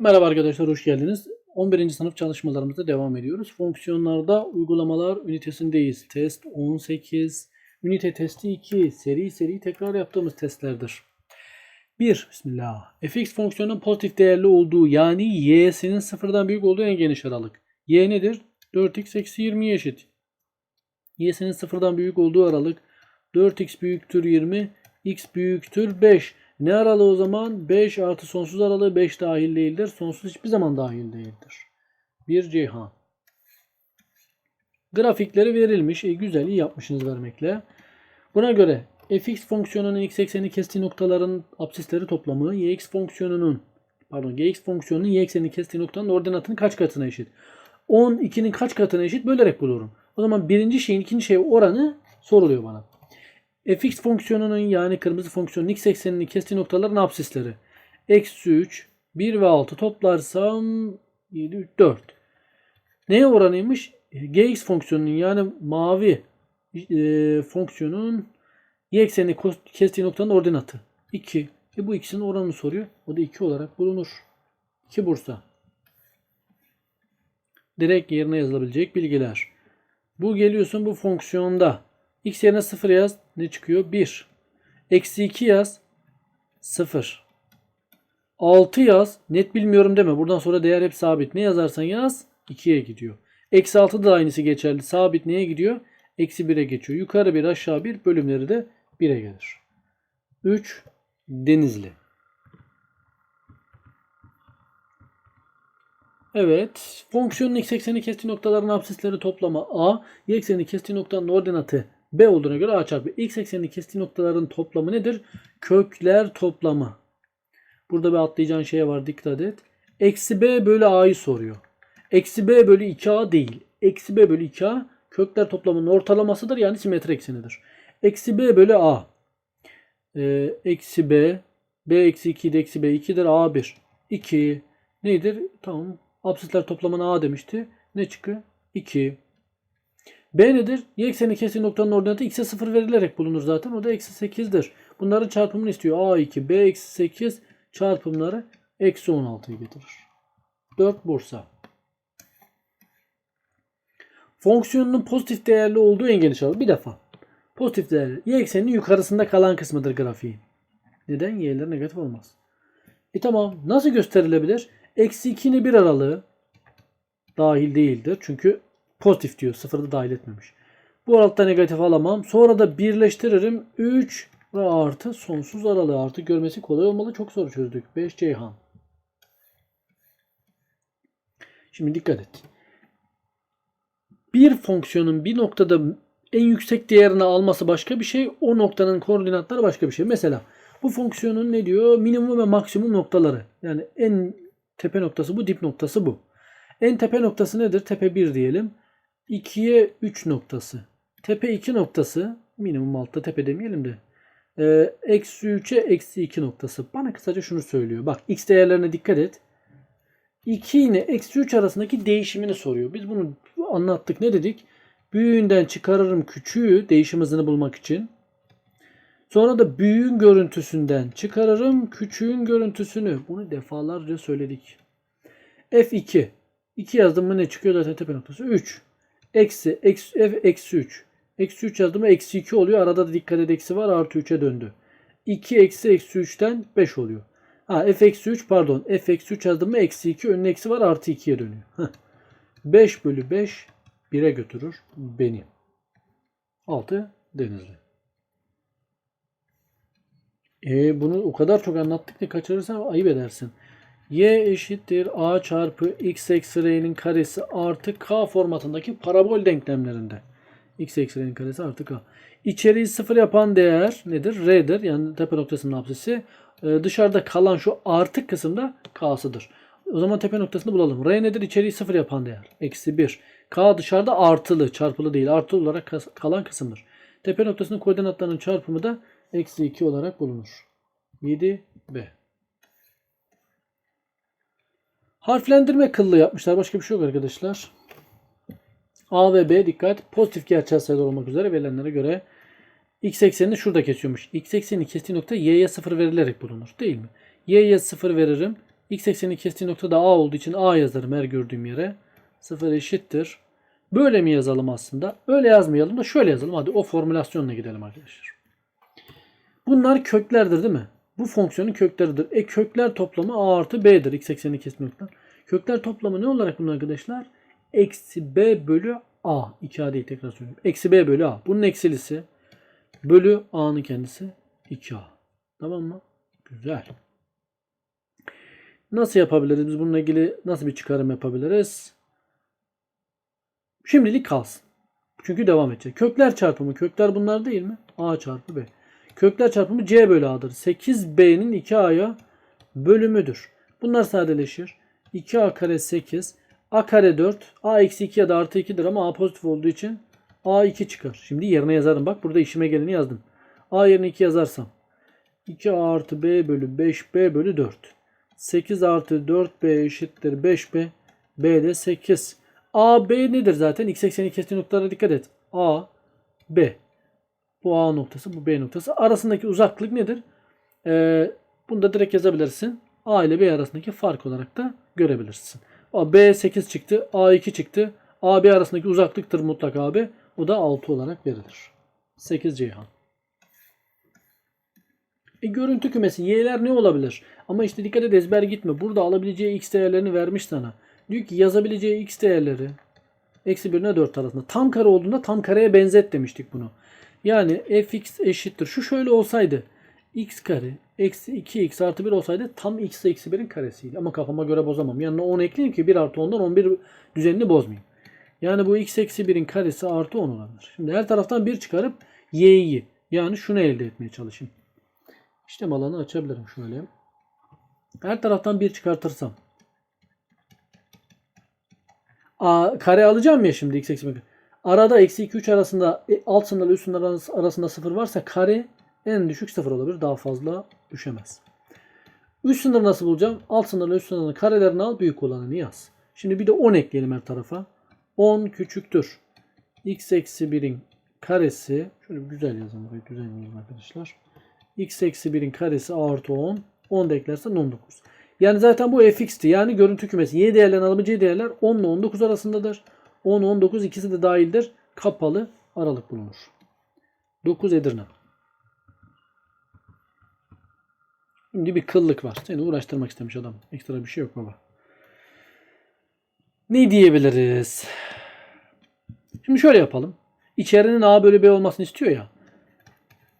Merhaba arkadaşlar, hoş geldiniz. 11. sınıf çalışmalarımıza devam ediyoruz. Fonksiyonlarda uygulamalar ünitesindeyiz. Test 18, ünite testi 2, seri seri tekrar yaptığımız testlerdir. 1. Bismillah. fx fonksiyonun pozitif değerli olduğu yani y'sinin sıfırdan büyük olduğu en geniş aralık. y nedir? 4x eksi 20'ye eşit. y'sinin sıfırdan büyük olduğu aralık 4x büyüktür 20, x büyüktür 5. Ne aralığı o zaman? 5 artı sonsuz aralığı 5 dahil değildir. Sonsuz hiçbir zaman dahil değildir. Bir Ceyhan. Grafikleri verilmiş. E, güzel iyi yapmışsınız vermekle. Buna göre fx fonksiyonunun x ekseni kestiği noktaların absisleri toplamı yx fonksiyonunun pardon gx fonksiyonunun y eksenini kestiği noktanın ordinatının kaç katına eşit? 12'nin kaç katına eşit bölerek bulurum. O zaman birinci şeyin ikinci şey oranı soruluyor bana fx fonksiyonunun yani kırmızı fonksiyonun x eksenini kestiği noktaların absisleri. Eksi 3, 1 ve 6 toplarsam 7, 3, 4. Neye oranıymış? gx fonksiyonunun yani mavi e, fonksiyonun y eksenini kestiği noktanın ordinatı. 2. E bu ikisinin oranını soruyor. O da 2 olarak bulunur. 2 Bursa. Direkt yerine yazılabilecek bilgiler. Bu geliyorsun bu fonksiyonda. X yerine 0 yaz. Ne çıkıyor? 1. Eksi 2 yaz. 0. 6 yaz. Net bilmiyorum deme. Buradan sonra değer hep sabit. Ne yazarsan yaz. 2'ye gidiyor. Eksi 6 da aynısı geçerli. Sabit neye gidiyor? Eksi 1'e geçiyor. Yukarı 1 aşağı 1 bölümleri de 1'e gelir. 3. Denizli. Evet. Fonksiyonun x ekseni kestiği noktaların absisleri toplamı a, y ekseni kestiği noktanın ordinatı b olduğuna göre a çarpı x eksenini kestiği noktaların toplamı nedir? Kökler toplamı. Burada bir atlayacağın şey var dikkat et. Eksi b bölü a'yı soruyor. Eksi b bölü 2a değil. Eksi b bölü 2a kökler toplamının ortalamasıdır yani simetri eksenidir. Eksi b bölü a. Ee, eksi b. b eksi 2 de eksi b 2'dir a 1. 2 nedir? Tamam. Absisler toplamına a demişti. Ne çıkıyor? 2. B nedir? Y ekseni kesin noktanın ordinatı x'e 0 verilerek bulunur zaten. O da eksi 8'dir. Bunların çarpımını istiyor. A2, B eksi 8 çarpımları eksi 16'yı getirir. 4 Bursa. Fonksiyonunun pozitif değerli olduğu en geniş alan. Bir defa. Pozitif değerli. Y ekseninin yukarısında kalan kısmıdır grafiğin. Neden? Y'ler negatif olmaz. E tamam. Nasıl gösterilebilir? Eksi 2 ile 1 aralığı dahil değildir. Çünkü Pozitif diyor. Sıfırda dahil etmemiş. Bu aralıkta negatif alamam. Sonra da birleştiririm. 3 ve artı sonsuz aralığı. Artık görmesi kolay olmalı. Çok soru çözdük. 5 Ceyhan. Şimdi dikkat et. Bir fonksiyonun bir noktada en yüksek değerini alması başka bir şey. O noktanın koordinatları başka bir şey. Mesela bu fonksiyonun ne diyor? Minimum ve maksimum noktaları. Yani en tepe noktası bu, dip noktası bu. En tepe noktası nedir? Tepe 1 diyelim. 2'ye 3 noktası. Tepe 2 noktası minimum altta tepe demeyelim de. E, eksi 3'e eksi 2 noktası. Bana kısaca şunu söylüyor. Bak x değerlerine dikkat et. 2 ile eksi 3 arasındaki değişimini soruyor. Biz bunu anlattık. Ne dedik? Büyüğünden çıkarırım küçüğü değişim hızını bulmak için. Sonra da büyüğün görüntüsünden çıkarırım küçüğün görüntüsünü. Bunu defalarca söyledik. F2. 2 yazdım mı ne çıkıyor zaten tepe noktası? 3 eksi, eksi f eksi 3. Eksi 3 yazdım eksi 2 oluyor. Arada da dikkat et eksi var artı 3'e döndü. 2 eksi eksi 3'ten 5 oluyor. Ha f eksi 3 pardon f eksi 3 yazdım eksi 2 önüne eksi var artı 2'ye dönüyor. Heh. 5 bölü 5 1'e götürür beni. 6 Denizli. E bunu o kadar çok anlattık ki kaçırırsan ayıp edersin y eşittir a çarpı x eksi r'nin karesi artı k formatındaki parabol denklemlerinde. x eksi r'nin karesi artı k. İçeriği sıfır yapan değer nedir? R'dir. Yani tepe noktasının apsisi. Ee, dışarıda kalan şu artık kısımda k'sıdır. O zaman tepe noktasını bulalım. R nedir? İçeriği sıfır yapan değer. Eksi 1. K dışarıda artılı. Çarpılı değil. Artı olarak kalan kısımdır. Tepe noktasının koordinatlarının çarpımı da eksi 2 olarak bulunur. 7 B. Harflendirme kıllı yapmışlar. Başka bir şey yok arkadaşlar. A ve B dikkat. Pozitif gerçel sayılar olmak üzere verilenlere göre x eksenini şurada kesiyormuş. X eksenini kestiği nokta y'ye 0 verilerek bulunur. Değil mi? y'ye 0 veririm. X eksenini kestiği noktada A olduğu için A yazarım her gördüğüm yere. 0 eşittir. Böyle mi yazalım aslında? Öyle yazmayalım da şöyle yazalım. Hadi o formülasyonla gidelim arkadaşlar. Bunlar köklerdir değil mi? Bu fonksiyonun kökleridir. E kökler toplamı A artı B'dir. X eksenini nokta. Kökler toplamı ne olarak bunun arkadaşlar? Eksi B bölü A. 2A değil tekrar söylüyorum. Eksi B bölü A. Bunun eksilisi bölü A'nın kendisi 2A. Tamam mı? Güzel. Nasıl yapabiliriz? Biz bununla ilgili nasıl bir çıkarım yapabiliriz? Şimdilik kalsın. Çünkü devam edecek. Kökler çarpımı. Kökler bunlar değil mi? A çarpı B. Kökler çarpımı C bölü A'dır. 8B'nin 2A'ya bölümüdür. Bunlar sadeleşir. 2A kare 8. A kare 4. A eksi 2 ya da artı 2'dir ama A pozitif olduğu için A 2 çıkar. Şimdi yerine yazarım. Bak burada işime geleni yazdım. A yerine 2 yazarsam 2A artı B bölü 5B bölü 4. 8 artı 4B eşittir 5B. B de 8. A, B nedir zaten? X ekseni kestiği noktalara dikkat et. A, B. Bu A noktası, bu B noktası. Arasındaki uzaklık nedir? Ee, bunu da direkt yazabilirsin. A ile B arasındaki fark olarak da görebilirsin. A, B 8 çıktı. A 2 çıktı. A, B arasındaki uzaklıktır mutlaka abi. O da 6 olarak verilir. 8 Ceyhan. E, görüntü kümesi. Y'ler ne olabilir? Ama işte dikkat et ezber gitme. Burada alabileceği x değerlerini vermiş sana. Diyor ki yazabileceği x değerleri eksi 1 ile 4 arasında. Tam kare olduğunda tam kareye benzet demiştik bunu. Yani fx eşittir. Şu şöyle olsaydı. x kare eksi 2x artı 1 olsaydı tam x eksi 1'in karesiydi. Ama kafama göre bozamam. Yanına 10 ekleyeyim ki 1 artı 10'dan 11 düzenini bozmayayım. Yani bu x eksi 1'in karesi artı 10 olabilir. Şimdi her taraftan 1 çıkarıp y'yi yani şunu elde etmeye çalışayım. İşlem alanı açabilirim şöyle. Her taraftan 1 çıkartırsam. A, kare alacağım ya şimdi x eksi 1. Arada eksi 2 3 arasında e, alt sınırla üst sınır arası- arasında 0 varsa kare en düşük 0 olabilir. Daha fazla düşemez. Üst sınır nasıl bulacağım? Alt sınırla üst sınırın karelerini al büyük olanını yaz. Şimdi bir de 10 ekleyelim her tarafa. 10 küçüktür. x eksi 1'in karesi. Şöyle güzel yazalım. Burayı yazalım arkadaşlar. x eksi 1'in karesi artı 10. 10 da eklersen 19. Yani zaten bu fx'ti. Yani görüntü kümesi. Y değerlerin alabileceği değerler 10 ile 19 arasındadır. 10, 19 ikisi de dahildir. Kapalı aralık bulunur. 9 Edirne. Şimdi bir kıllık var. Seni uğraştırmak istemiş adam. Ekstra bir şey yok baba. Ne diyebiliriz? Şimdi şöyle yapalım. İçerinin A bölü B olmasını istiyor ya.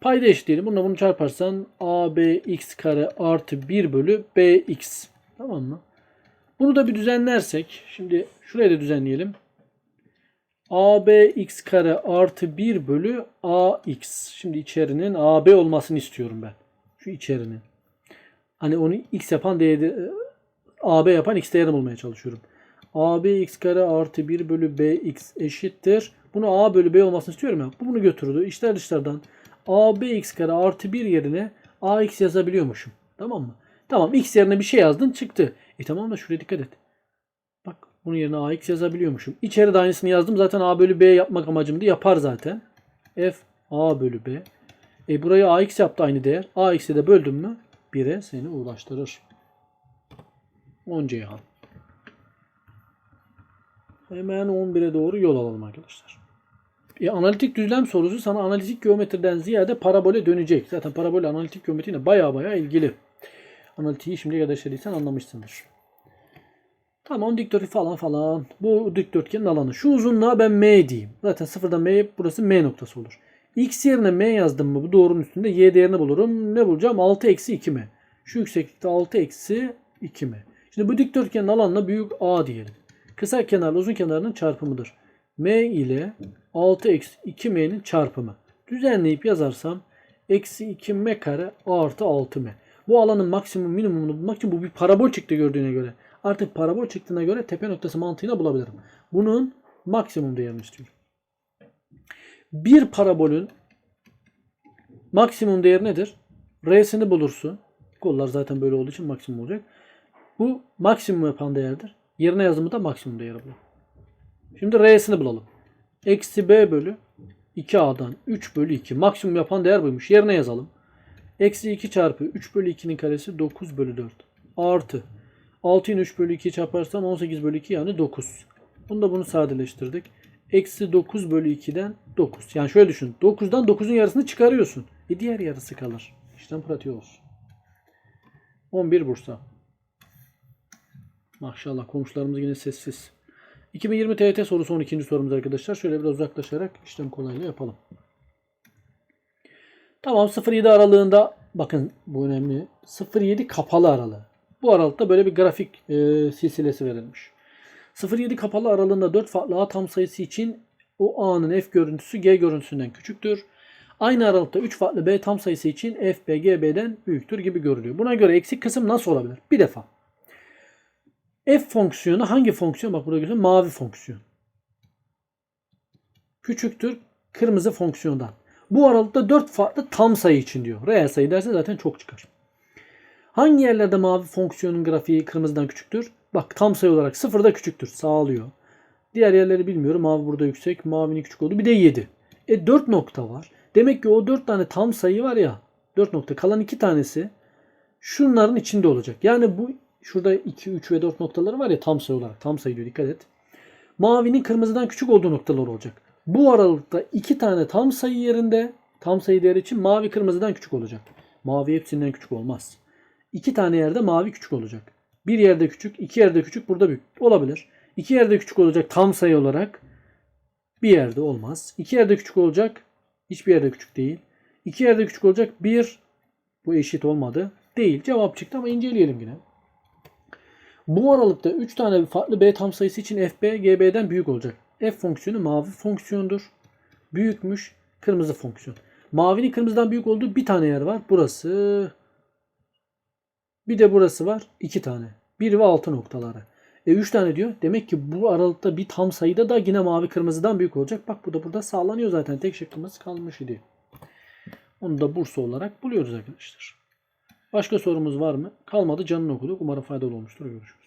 Payda eşitleyelim. Bununla bunu çarparsan AB x kare artı 1 bölü bx. Tamam mı? Bunu da bir düzenlersek. Şimdi şuraya da düzenleyelim. AB x kare artı 1 bölü ax. Şimdi içerinin AB olmasını istiyorum ben. Şu içerinin. Hani onu x yapan değeri AB yapan x değerini bulmaya çalışıyorum. AB x kare artı 1 bölü bx eşittir. Bunu a bölü b olmasını istiyorum ya. Bu bunu götürdü. İçler dışlardan AB x kare artı 1 yerine ax yazabiliyormuşum. Tamam mı? Tamam x yerine bir şey yazdın çıktı. E tamam da şuraya dikkat et. Bunun yerine ax yazabiliyormuşum. İçeri de aynısını yazdım. Zaten a bölü b yapmak amacımdı. Yapar zaten. f a bölü b. E burayı ax yaptı aynı değer. ax'i de böldüm mü 1'e seni ulaştırır. 10 Ceyhan. Hemen 11'e doğru yol alalım arkadaşlar. E, analitik düzlem sorusu sana analitik geometriden ziyade parabole dönecek. Zaten parabol analitik geometriyle baya baya ilgili. Analitiği şimdiye kadar işlediysen anlamışsındır. Tamam dikdörtgen falan falan. Bu dikdörtgenin alanı. Şu uzunluğa ben M diyeyim. Zaten sıfırdan M burası M noktası olur. X yerine M yazdım mı bu doğrunun üstünde Y değerini bulurum. Ne bulacağım? 6 eksi 2 M. Şu yükseklikte 6 eksi 2 M. Şimdi bu dikdörtgenin alanına büyük A diyelim. Kısa kenarla uzun kenarının çarpımıdır. M ile 6 eksi 2m'nin çarpımı. Düzenleyip yazarsam eksi 2m kare artı 6m. Bu alanın maksimum minimumunu bulmak için bu bir parabol çıktı gördüğüne göre. Artık parabol çıktığına göre tepe noktası mantığıyla bulabilirim. Bunun maksimum değerini istiyorum. Bir parabolün maksimum değeri nedir? R'sini bulursun. Kollar zaten böyle olduğu için maksimum olacak. Bu maksimum yapan değerdir. Yerine yazımı da maksimum değeri bulur. Şimdi R'sini bulalım. Eksi B bölü 2A'dan 3 bölü 2. Maksimum yapan değer buymuş. Yerine yazalım. Eksi 2 çarpı 3 bölü 2'nin karesi 9 bölü 4. Artı 6'yı 3 bölü 2 çarparsam 18 bölü 2 yani 9. Bunu da bunu sadeleştirdik. Eksi 9 bölü 2'den 9. Yani şöyle düşün. 9'dan 9'un yarısını çıkarıyorsun. E diğer yarısı kalır. İşlem pratiği olsun. 11 Bursa. Maşallah komşularımız yine sessiz. 2020 TYT sorusu 12. sorumuz arkadaşlar. Şöyle biraz uzaklaşarak işlem kolaylığı yapalım. Tamam 0-7 aralığında bakın bu önemli. 0-7 kapalı aralığı. Bu aralıkta böyle bir grafik e, silsilesi verilmiş. 0-7 kapalı aralığında 4 farklı A tam sayısı için o A'nın F görüntüsü G görüntüsünden küçüktür. Aynı aralıkta 3 farklı B tam sayısı için F, B, G, B'den büyüktür gibi görülüyor. Buna göre eksik kısım nasıl olabilir? Bir defa. F fonksiyonu hangi fonksiyon? Bak burada gözüküyor. Mavi fonksiyon. Küçüktür kırmızı fonksiyondan. Bu aralıkta 4 farklı tam sayı için diyor. Reel sayı derse zaten çok çıkar. Hangi yerlerde mavi fonksiyonun grafiği kırmızıdan küçüktür? Bak tam sayı olarak sıfırda küçüktür. Sağlıyor. Diğer yerleri bilmiyorum. Mavi burada yüksek. Mavinin küçük oldu. Bir de 7. E 4 nokta var. Demek ki o 4 tane tam sayı var ya. 4 nokta. Kalan 2 tanesi şunların içinde olacak. Yani bu şurada 2, 3 ve 4 noktaları var ya tam sayı olarak. Tam sayı diyor dikkat et. Mavinin kırmızıdan küçük olduğu noktalar olacak. Bu aralıkta 2 tane tam sayı yerinde tam sayı değeri için mavi kırmızıdan küçük olacak. Mavi hepsinden küçük olmaz. 2 tane yerde mavi küçük olacak. Bir yerde küçük, iki yerde küçük, burada büyük. Olabilir. İki yerde küçük olacak tam sayı olarak. Bir yerde olmaz. İki yerde küçük olacak. Hiçbir yerde küçük değil. İki yerde küçük olacak. Bir. Bu eşit olmadı. Değil. Cevap çıktı ama inceleyelim yine. Bu aralıkta 3 tane farklı B tam sayısı için FB GB'den büyük olacak. F fonksiyonu mavi fonksiyondur. Büyükmüş. Kırmızı fonksiyon. Mavinin kırmızıdan büyük olduğu bir tane yer var. Burası. Bir de burası var. iki tane. 1 ve 6 noktaları. E 3 tane diyor. Demek ki bu aralıkta bir tam sayıda da yine mavi kırmızıdan büyük olacak. Bak bu da burada sağlanıyor zaten. Tek şıkkımız kalmış idi. Onu da Bursa olarak buluyoruz arkadaşlar. Başka sorumuz var mı? Kalmadı canını okuduk. Umarım faydalı olmuştur. Görüşürüz.